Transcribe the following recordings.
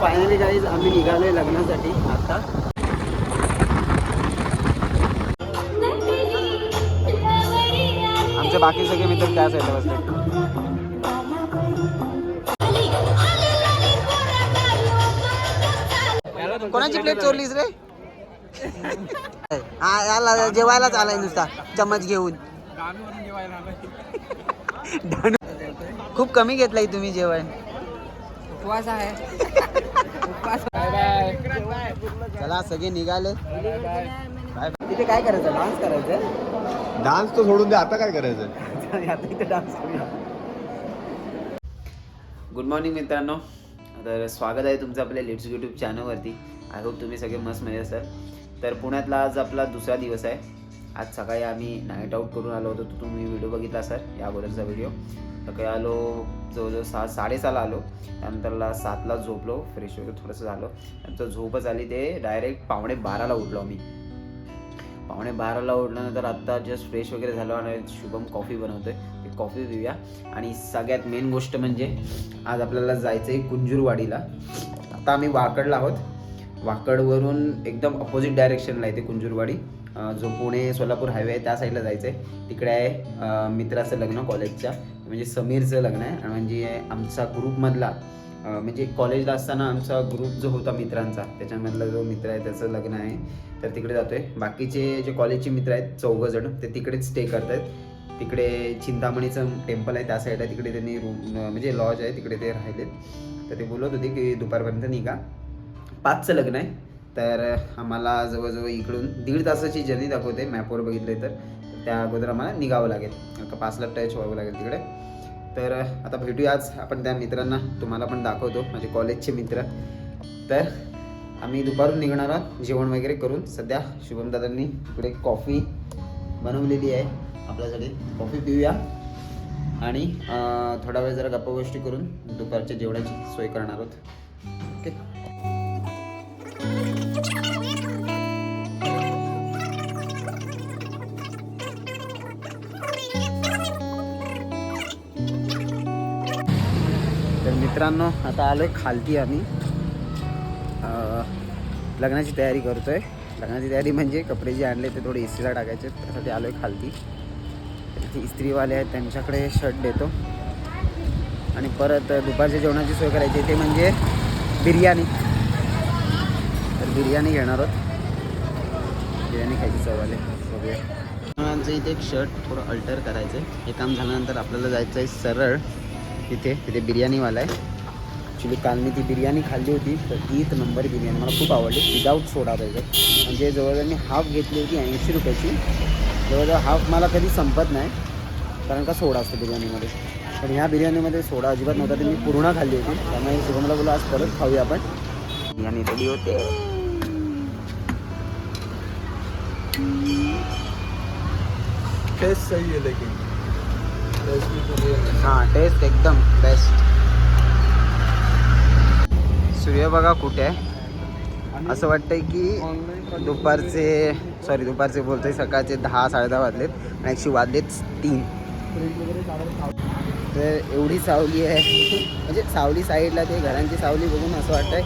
Finally guys आम्ही निघालोय लग्नासाठी. आता. आमचे बाकी सगळे मित्र त्या साईडला बसले कोणाची प्लेट चोरलीस रे? हा याला जेवायलाच आलाय नुसता चमच घेऊन. खूप कमी घेतलाय तुम्ही जेवण. उपवास आहे. चला सगळे निघाले. तिथे काय करायचं? डान्स करायचं डान्स तो सोडून दे आता काय करायचं आता इथे डान्स गुड मॉर्निंग मित्रांनो. तर स्वागत आहे तुमचं आपल्या लेट्स यूट्यूब चॅनलवरती आय होप तुम्ही सगळे मस्त मजे असाल. तर पुण्यातला आज आपला दुसरा दिवस आहे. आज सकाळी आम्ही नाईट आऊट करून आलो होतो. तर तुम्ही व्हिडिओ बघितला सर या अगोदरचा व्हिडिओ सकाळी आलो जवळजवळ सहा साडेसहाला आलो. त्यानंतरला सातला झोपलो फ्रेश वगैरे थोडंसं झालो. नंतर झोपच आली ते डायरेक्ट पावणे बाराला उठलो आम्ही. पावणे बाराला उठल्यानंतर आत्ता जस्ट फ्रेश वगैरे झालो आणि शुभम कॉफी बनवतोय. ते कॉफी पिऊया. आणि सगळ्यात मेन गोष्ट म्हणजे आज आपल्याला जायचं आहे कुंजूरवाडीला. आता आम्ही वाकडला आहोत. वाकडवरून एकदम अपोजिट डायरेक्शनला आहे ते कुंजूरवाडी. जो पुणे सोलापूर हायवे आहे त्या साईडला जायचं आहे तिकडे आहे मित्राचं लग्न कॉलेजच्या. म्हणजे समीरचं लग्न आहे. आणि म्हणजे आमचा ग्रुपमधला म्हणजे कॉलेजला असताना आमचा ग्रुप जो होता मित्रांचा त्याच्यामधला जो मित्र आहे त्याचं लग्न आहे. तर तिकडे जातो आहे बाकीचे जे कॉलेजचे मित्र आहेत चौघजण ते तिकडेच स्टे करत आहेत तिकडे चिंतामणीचं टेम्पल आहे त्या साईडला तिकडे त्यांनी रूम म्हणजे लॉज आहे तिकडे ते राहिलेत. तर ते बोलत होते की दुपारपर्यंत निघा. पाचचं लग्न आहे. तर आम्हाला जवळजवळ इकडून दीड तासाची जर्नी दाखवते मॅपवर बघितले तर. त्या अगोदर आम्हाला निघावं लागेल. कारण का पाचला टच व्हावं लागेल तिकडे. तर आता भेटूया आज. आपण त्या मित्रांना तुम्हाला पण दाखवतो माझे कॉलेजचे मित्र. तर आम्ही दुपारून निघणार आहोत जेवण वगैरे करून. सध्या शुभमदादांनी इकडे कॉफी बनवलेली आहे आपल्यासाठी. कॉफी पिऊया. आणि थोडा वेळ जरा गप्पा गोष्टी करून दुपारच्या जेवणाची सोय करणार आहोत. मित्रांनो आता आलो आहे खालती आम्ही. लग्नाची तयारी करतोय. लग्नाची तयारी म्हणजे कपडे जे आणले ते थोडे इस्त्रीला टाकायचे त्यासाठी आहे खालती. तर इथे इस्त्रीवाले आहेत त्यांच्याकडे शर्ट देतो. आणि परत दुपारच्या जेवणाची सोय करायची ते म्हणजे बिर्याणी. तर बिर्याणी घेणार आहोत. बिर्याणी खायची चव आले. बघूया. आमचं इथे एक शर्ट थोडं अल्टर करायचं आहे हे काम झाल्यानंतर आपल्याला जायचं आहे सरळ. तिथे तिथे बिर्याणीवाला आहे. ॲक्च्युली काल मी ती बिर्याणी खाल्ली होती तर एक नंबर बिर्याणी मला खूप आवडली. विदाऊट सोडा पाहिजे म्हणजे जवळजवळ मी हाफ घेतली होती ऐंशी रुपयाची. जवळजवळ हाफ मला कधी संपत नाही कारण का सोडा असतो बिर्याणीमध्ये. पण ह्या बिर्याणीमध्ये सोडा अजिबात नव्हता ती मी पूर्ण खाल्ली होती. त्यामुळे शुभमला बोला आज परत खाऊया आपण. बिर्याणी रेडी होते. टेस्ट सही है लेकिन. हां टेस्ट एकदम बेस्ट सूर्य बघा कुठे आहे. असं वाटतंय की दुपारचे सॉरी दुपारचे बोलतोय सकाळचे दहा साडेदहा वाजलेत आणि ॲक्च्युली वाजलेत तीन. तर एवढी सावली आहे. म्हणजे सावली साईडला ते घरांची सावली बघून असं वाटतंय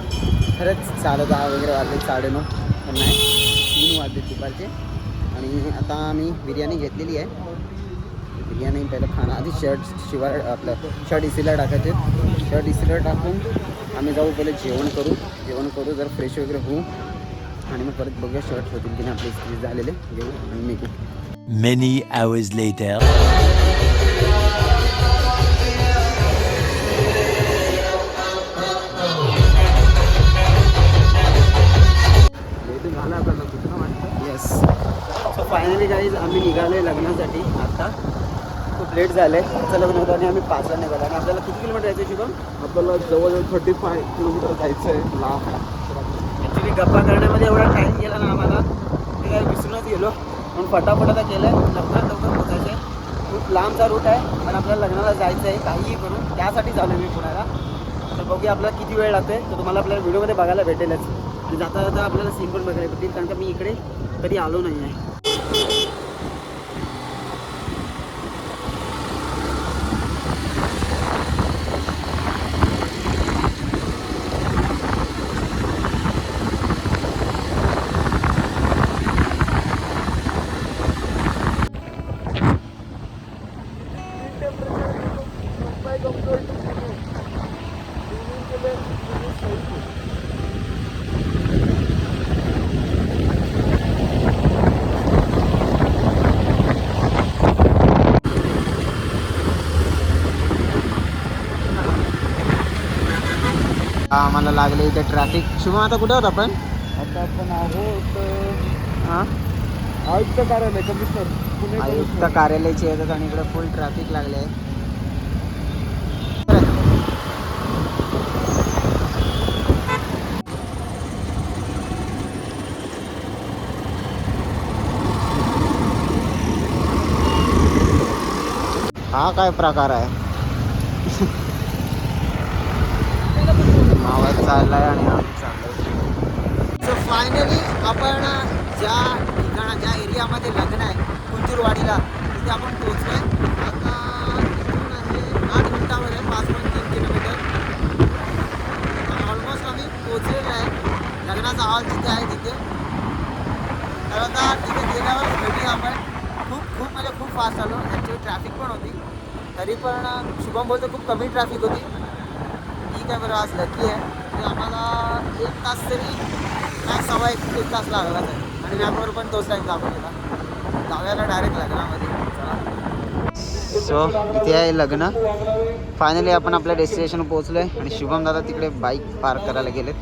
खरंच साडे दहा वगैरे वाजले साडेनऊ. पण नाही तीन वाजले दुपारचे. आणि आता आम्ही बिर्याणी घेतलेली आहे. बिर्याणी पहिलं खाणं. आधी शर्ट शिवाय आपलं शर्ट इस्त्रीला टाकायचे. शर्ट इस्त्रीला टाकून आम्ही जाऊ पहिले जेवण करू. जेवण करू जर फ्रेश वगैरे होऊ. आणि मग परत बघूया शर्ट होतील की नाही. आपले इस्त्री झालेले. घेऊ आणि निघू. Many hours later. Yes so finally guys आम्ही निघालो लग्नासाठी. आता लेट झालं. आहे लग्न होतं आणि आम्ही पाचला निघालो. आणि आपल्याला किती किलोमीटर जायचं शुभम आपल्याला जवळजवळ थर्टी फाय किलोमीटर जायचं आहे लांब. ॲक्च्युली गप्पा करण्यामध्ये एवढा टाईम गेला ना आम्हाला. ते काय विसरूनच गेलो. पण फटाफट आता केलं आहे लवकरात लवकर पोचायचं आहे खूप लांबचा रूट आहे. पण आपल्याला लग्नाला जायचं आहे काहीही करून. त्यासाठी झालो मी पुण्याला. तर बघूया आपल्याला किती वेळ लागतोय. तर तुम्हाला आपल्याला व्हिडिओमध्ये बघायला भेटेलच. आणि जाता जाता आपल्याला सीन पण बघायला भेटेल. कारण का मी इकडे कधी आलो नाही आहे आम्हाला लागले इथे ट्रॅफिक शुभम आता कुठे होत आपण? आता आपण आहोत हां? आयुक्त कार्यालय कमिशनर पुणे आयुक्त कार्यालयाचे येतात आणि इकडे फुल ट्रॅफिक लागले आहे. हा काय प्रकार आहे? चाललाय आणि आम्ही चाललोय. सो फायनली आपण ज्या ठिकाणा ज्या एरियामध्ये लग्न आहे कुंजूरवाडीला तिथे आपण पोहोचलोय. आता इथून आहे आठ मिनिटावर आहे पाच पॉईंट तीन किलोमीटर. ऑलमोस्ट आम्ही पोहोचलेलो आहे. लग्नाचा हॉल जिथे आहे तिथे. तर आता तिथे गेल्यावर भेटूया आपण खूप खूप म्हणजे खूप फास्ट आलो. ॲक्च्युली ट्रॅफिक पण होती. तरी पण शुभम बोलतो खूप कमी ट्रॅफिक होती. ठीक आहे बरं आज आहे आम्हाला एक तास तरी काय सव्वा एक एक तास लागला तर. आणि मॅपवर पण तोच टाईम दाखवलेला जाऊयाला डायरेक्ट लग्नामध्ये. सो इथे आहे लग्न. फायनली आपण आपल्या डेस्टिनेशन पोहोचलो आहे आणि शुभम दादा तिकडे बाईक पार्क करायला गेलेत.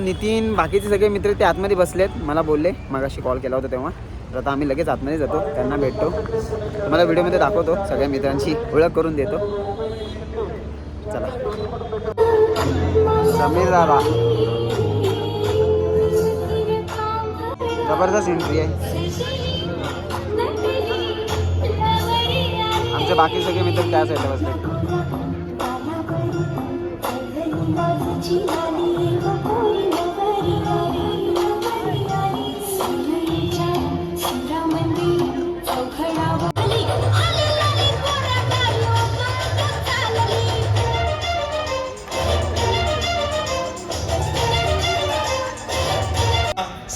नितीन बाकीचे सगळे मित्र ते आतमध्ये बसलेत. मला बोलले मगाशी कॉल केला होता तेव्हा. तर आता आम्ही लगेच आतमध्ये जातो. त्यांना भेटतो. तुम्हाला व्हिडिओमध्ये दाखवतो. सगळ्या मित्रांची ओळख करून देतो. चला. समीर दादा. जबरदस्त एंट्री आहे. आमचे बाकी सगळे मित्र त्या साईडला बसले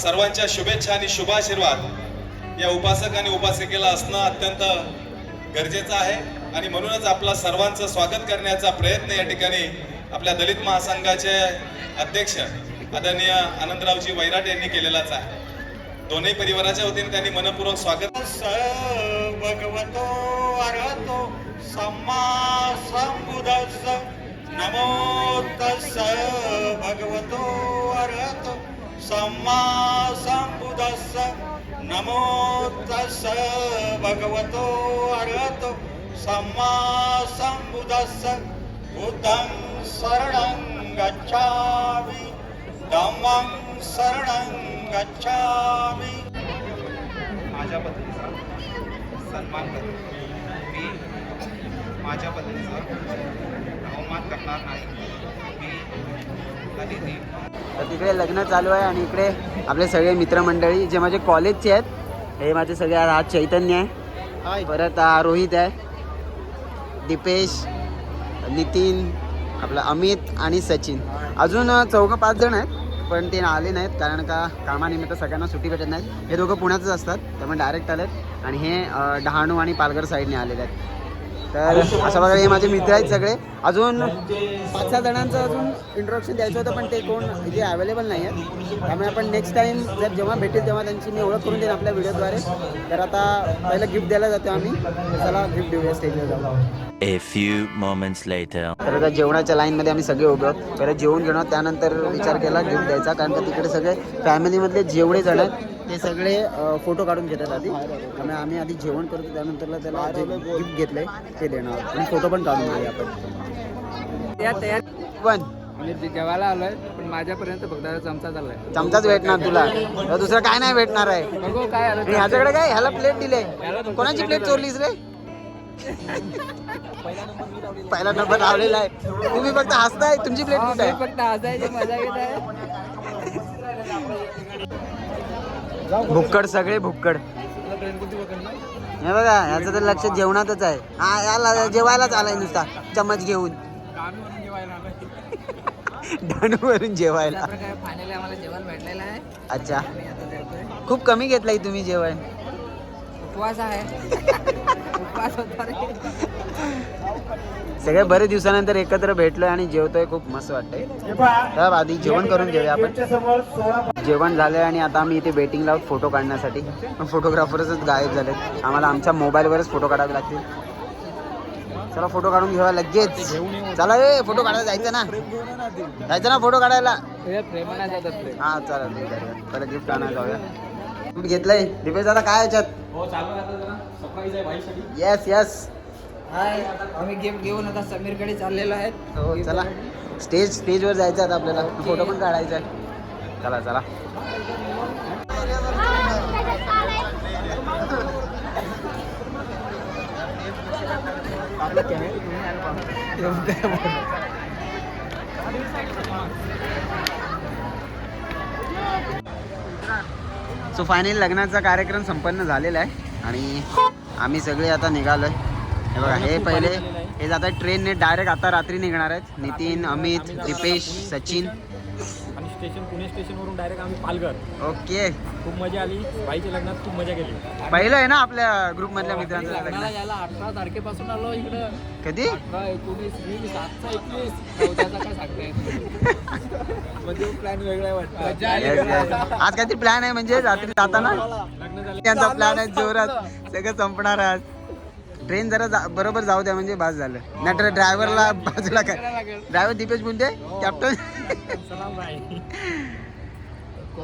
सर्वांच्या शुभेच्छा आणि शुभाशीर्वाद या उपासक आणि उपासिकेला असणं अत्यंत गरजेचं आहे. आणि म्हणूनच आपला सर्वांचं स्वागत करण्याचा प्रयत्न या ठिकाणी आपल्या दलित महासंघाचे अध्यक्ष आदरणीय आनंदरावजी वैराट यांनी केलेलाच आहे. दोन्ही परिवाराच्या वतीने त्यांनी मनपूर्वक स्वागत भगवतो अरहतो सम्मा संबुदस्स नमो तस्स सम्मा संबुदस्स नमो तस्स भगवतो अरहतो। सम्मा संबुदस्स बुद्धं शरणं गच्छामि। धम्मं शरणं गच्छामि। माझ्या पत्नीचा सन्मान करतो. मी माझ्या पत्नीचा अवमान करणार नाही. मी तर तिकडे लग्न चालू आहे आणि इकडे आपले सगळे मित्रमंडळी जे माझे कॉलेजचे आहेत हे माझे सगळे हा चैतन्य आहे. परत रोहित आहे. दीपेश नितीन आपला अमित आणि सचिन. अजून चौघं पाच जण आहेत पण ते आले नाहीत कारण का कामानिमित्त सगळ्यांना सुट्टी भेटत नाही हे दोघं पुण्यातच असतात त्यामुळे डायरेक्ट आलेत. आणि हे डहाणू आणि पालघर साईडने आलेले आहेत. तर अशा प्रकारे हे माझे मित्र आहेत सगळे. अजून पाच सहा जणांचं अजून इंट्रोडक्शन द्यायचं होतं पण ते कोण इथे अवेलेबल नाही आहेत त्यामुळे आपण नेक्स्ट टाईम जर जेव्हा भेटेल तेव्हा त्यांची मी ओळख करून देईन आपल्या व्हिडिओद्वारे तर आता पहिलं गिफ्ट द्यायला जातो आम्ही. तर चला गिफ्ट देऊया स्टेजवर जाऊ A few moments later. तर आता जेवणाच्या लाईनमध्ये आम्ही सगळे उभे आहोत. पहिलं जेवून घेणार त्यानंतर विचार केला गिफ्ट द्यायचा. कारण का तिकडे सगळे फॅमिलीमधले जेवढे जण आहेत ते सगळे फोटो काढून घेतात आधी. त्यामुळे आम्ही आधी जेवण करतो त्यानंतरला त्याला गिफ्ट घेतलंय ते देणार. आणि फोटो पण काढून घेऊया आपण. तयार पण जे जेवायला आलोय पण माझ्यापर्यंत फक्त चमचा चाललाय. चमचाच भेटणार तुला. दुसरं काय नाही भेटणार आहे. बघू काय आलं आणि ह्याच्याकडे काय? ह्याला प्लेट दिले कोणाची प्लेट चोरलीस रे? पहिला नंबर लावलेला आहे. तुम्ही फक्त हसताय तुमची प्लेट कुठे आहे? फक्त हसायची मजा घेत आहे. भुक्कड सगळे भुक्कड. हे बघा ह्याचं तर लक्ष जेवणातच आहे. हा याला जेवायलाच आलाय नुसता चमच घेऊन. वरून जेवायला. अच्छा. खूप कमी घेतलंय तुम्ही जेवण. उपवास आहे. उपवास होता रे. सगळे बरेच दिवसानंतर एकत्र भेटलोय आणि जेवतोय खूप मस्त वाटतंय. तर आधी जेवण करून घेऊया आपण. जेवण झालंय आणि आता आम्ही इथे वेटिंग लावत फोटो काढण्यासाठी. पण फोटोग्राफरच गायब झालेत. आम्हाला आमच्या मोबाईलवरच फोटो काढावे लागतील. चला फोटो काढून घेऊया लगेच. चला ए फोटो काढायला जायचं ना. जायचं ना फोटो काढायला. हे हा चला चला गिफ्ट आणायला जाऊया. गिफ्ट घेतलंय. दिपेश दादा काय याच्यात? येस येस हाय आम्ही गिफ्ट घेऊन आता समीरकडे चाललेलो आहेत. हो चला. स्टेज स्टेजवर जायचं आता आपल्याला. फोटो पण काढायचा आहे. चला चला. सो फायनली लग्नाचा कार्यक्रम संपन्न झालेला आहे. आणि आम्ही सगळे आता निघालोय. हे बघा हे पहिले हे जातात ट्रेनने डायरेक्ट आता रात्री निघणार आहेत. नितीन अमित दीपेश सचिन. स्टेशन पुणे स्टेशनवरून डायरेक्ट आम्ही पालघर. ओके. खूप मजा आली. बाईच्या लग्नात खूप मजा केली. पहिलं आहे ना आपल्या ग्रुप मधल्या मित्रांचं लग्नाला लग्न यायला अठरा तारखेपासून आलो इकडं. कधी? अठरा एकोणीस वीस आजचा एकवीस. चौदाचा काय सांगता येत नाही. म्हणजे प्लॅन वेगळा वाटतं. मजा आली. Yes, yes. आज काहीतरी प्लॅन आहे म्हणजे रात्री जाताना? त्यांचा प्लॅन आहे जोरात. सगळं संपणार आहे आज. ट्रेन जरा जा- बरोबर जाऊ द्या म्हणजे बस झालं. नाहीतर ड्रायव्हरला बाजूला काय? ड्रायव्हर दीपेश बुंदे कॅप्टन? सलाम बाई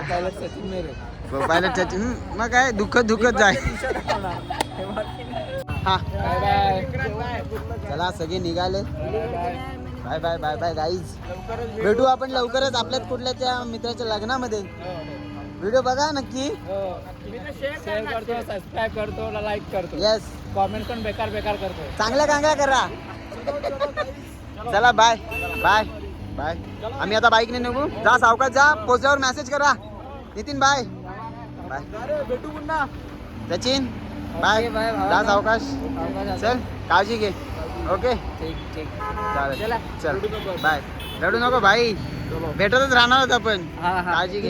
पायलट सचिन मेरे पायलट सचिन. मग काय? दुःखद दुःखद जाय. हा बाय बाय. चला सगळे निघाले. Bye bye. Bye bye guys भेटू. आपण लवकरच आपल्याच कुठल्याच्या मित्राच्या लग्नामध्ये. व्हिडिओ बघा नक्की. शेअर करतो सबस्क्राईब करतो लाईक करतो. येस कॉमेंट पण बेकार बेकार करतो चांगल्या कांगल्या करा. चला बाय बाय बाय आम्ही आता बाईकने निघू. जा सावकाश जा. पोचल्यावर मेसेज करा. नितीन बाय बाय भेटू पुन्हा. सचिन बाय भावा. जा सावकाश. चल काळजी घे. ओके ठीक ठीक. चालेल. चला. बाय रडू नको. भाई भेटतच राहणार होत आपण. हा हा. काळजी घे.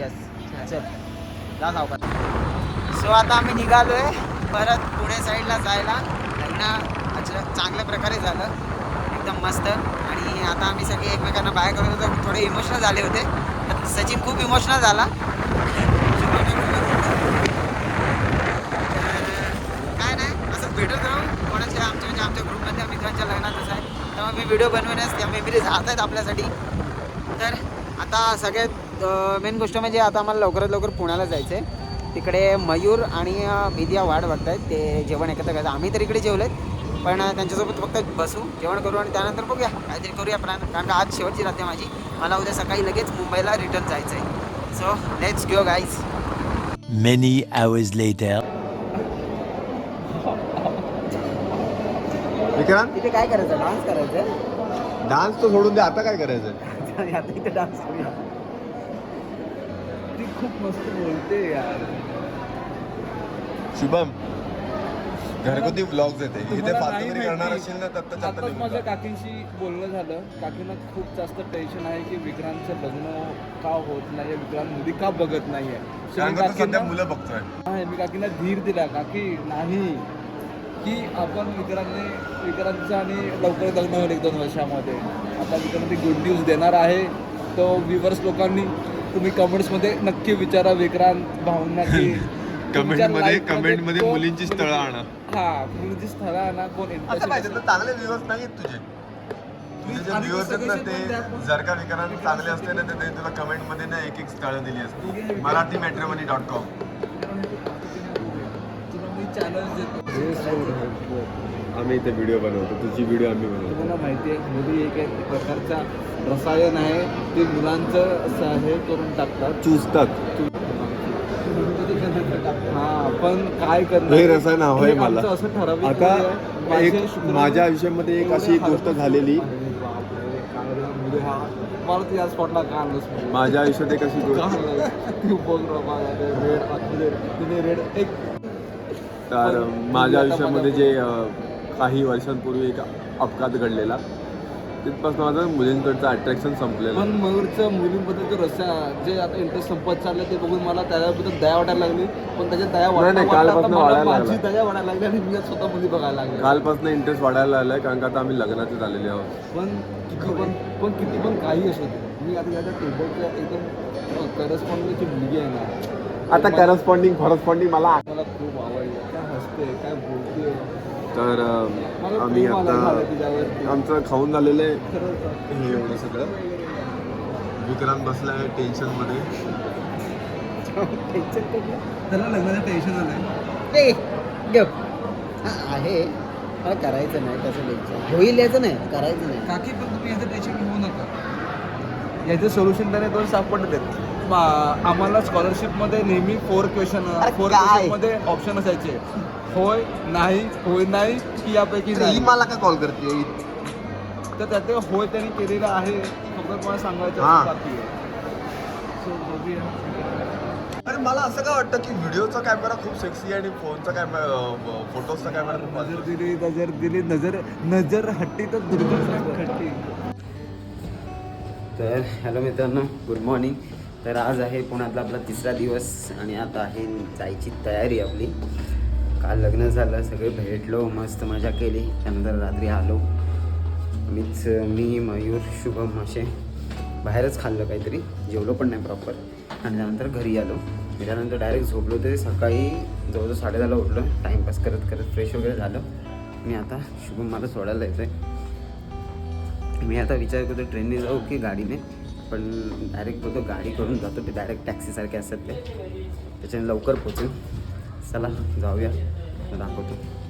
येस चल. जा सावकाश. सो आता आम्ही निघालोय. परत पुणे साईडला जायला लग्न अच्छा चांगल्या प्रकारे झालं. एकदम मस्त. आणि आता आम्ही सगळे एकमेकांना बाय करत होतो थोडे इमोशनल झाले होते. तर सचिन खूप इमोशनल झाला. काय नाही असं भेटत राहू. कोणाच्या आमच्या म्हणजे आमच्या ग्रुपमध्ये मित्रांच्या लग्नात असं आहे. तेव्हा मी व्हिडिओ बनवण्यास त्या मेमरीज राहत आहेत आपल्यासाठी. तर आता सगळ्यात मेन गोष्ट म्हणजे आता आम्हाला लवकरात लवकर पुण्याला जायचं आहे तिकडे मयूर आणि अ, विद्या वाट बघत आहेत ते जेवण एकत्र करायचं आम्ही तर इकडे जेवलेत पण त्यांच्यासोबत फक्त बसू जेवण करू आणि त्यानंतर बघूया. काहीतरी करूया प्लॅन कारण का आज शेवटची राहते माझी. मला उद्या सकाळी लगेच मुंबईला रिटर्न जायचं आहे so let's go guys Many hours later. Vikrant? तिथे काय करायचं? डान्स करायचं? डान्स तो सोडून दे आता काय करायचं? आता इथे डान्स करूया. ती खूप मस्त बोलते यार. शुभम घरगुती ब्लॉग्स येते. इथे फालतूगिरी करणार. असेल ना तर आताच माझ्या. काकींशी बोलणं झालं. काकींना खूप जास्त टेन्शन आहे की विक्रांतचं लग्न का होत नाही विक्रांत मुली का बघत नाहीये? सध्या काकींना- मुलं बघतोय. नाही, मी काकींना धीर दिला. काकी नाही. की आपण विक्रांतने विक्रांतचं आणि लवकर लग्न होईल एक दोन वर्षामध्ये. आता विक्रांत गुड न्यूज देणार आहे. तो व्ह्युअर्स लोकांनी तुम्ही कमेंट्समध्ये नक्की विचारा विक्रांत भाऊंना की कमेंटमध्ये कमेंटमध्ये मुलींची स्थळं आणा. हा मुलींची स्थळं आणा कोण असं पाहिजे. तर चांगले व्ह्युअर्स नाहीत तुझे. तुझे व्ह्युअर्स आहेत ना. ते जर का विक्रांत चांगले असते ना तर ते तुला कमेंटमध्ये ना एक एक स्थळं दिली असते. मराठी मॅट्रिमनी डॉट कॉम आम्ही इथे व्हिडिओ बनवतो. तुझी व्हिडिओ आम्ही बनवतो. तुम्हाला माहिती आहे मुली एक एक प्रकारचा रसायन आहे. ते मुलांचं असं हे करून टाकतात. चुसतात हा पण काय करणार? हे रसायन हवंय हे मला. असं आता आहे. माझे एक माझ्या आयुष्यामध्ये एक अशी गोष्ट झालेली. मुली हा. तू या स्पॉटला का आणलंस म्हणजे? माझ्या आयुष्यात एक अशी गोष्ट. एक. तर माझ्या आयुष्यामध्ये जे काही वर्षांपूर्वी एक अपघात घडलेला तिथपासून माझं मुलींकडचं अट्रॅक्शन संपलेलं पण मयूरचं मुलींबद्दल जो रस्सा जे आता इंटरेस्ट संपत चाललं ते बघून मला त्याबद्दल दया वाटायला लागली. पण त्याच्यात दया नाही, कालपासून मला वाढायला माझी लागला. दया वाढायला लागली आणि मी स्वतः मुली बघायला लागले. कालपासून इंटरेस्ट वाढायला लागलाय कारण का आता आम्ही लग्नाचे झालेले आहोत. पण किती पण पण किती पण काही असू दे. मी आता त्याच्या टेबलच्या एकदम करस्पॉन्डिंगची मुलगी आहे ना आता करस्पॉन्डिंग फॉरस्पॉन्डिंग मला मला खूप आवडली. काय हसते काय बोलते. तर आम्ही आलं आता. आमचं खाऊन झालेलं आहे. खरंच. हे एवढं सगळं. विक्रांत बसला आहे टेन्शनमध्ये. त्याला लग्नाचं टेन्शन आलंय. ए गप. हा, आहे. मला करायचं नाही कसं टेन्शन होईल याचं नाही करायचं नाही. काकी पण तुम्ही याचं टेन्शन घेऊ नका. याचं सोल्युशन त्याने दोन सापडले आहेत आम्हाला स्कॉलरशिपमध्ये नेहमी फोर क्वेश्चन फोर? क्वेश्चनमध्ये ऑप्शन असायचे. होय नाही होय नाही की यापैकी नाही. मला का कॉल करते? तर त्यात ते होय त्यांनी केलेलं आहे फक्त तुम्हाला सांगायचं हा. बाकी बघूया. अरे मला असं काय वाटतं की व्हिडिओचा कॅमेरा खूप सेक्सी आहे आणि फोनचा कॅमेरा फोटोजचा कॅमेरा खूप नजर दिली नजर दिली नजर नजर हट्टी तर दुर्गम हट्टी. तर हॅलो मित्रांनो गुड मॉर्निंग तर आज आहे पुण्यातला आपला तिसरा दिवस आणि आता आहे जायची तयारी आपली. काल लग्न झालं सगळे भेटलो मस्त मजा केली. त्यानंतर रात्री आलो. मीच मी मयूर शुभम असे. बाहेरच खाल्लं काहीतरी. जेवलो पण नाही प्रॉपर आणि त्यानंतर घरी आलो. त्यानंतर डायरेक्ट झोपलो ते सकाळी जवळजवळ साडेदहाला उठलो. टाईमपास करत करत फ्रेश वगैरे झालं. मी आता शुभम मला सोडायला येतो आहे मी आता विचार करतो ट्रेनने जाऊ की गाडीने? पण डायरेक्ट बोलतो गाडी करून जातो ते डायरेक्ट टॅक्सीसारखे असतात ते. त्याच्याने लवकर पोचेल. चला जाऊया. दाखवतो.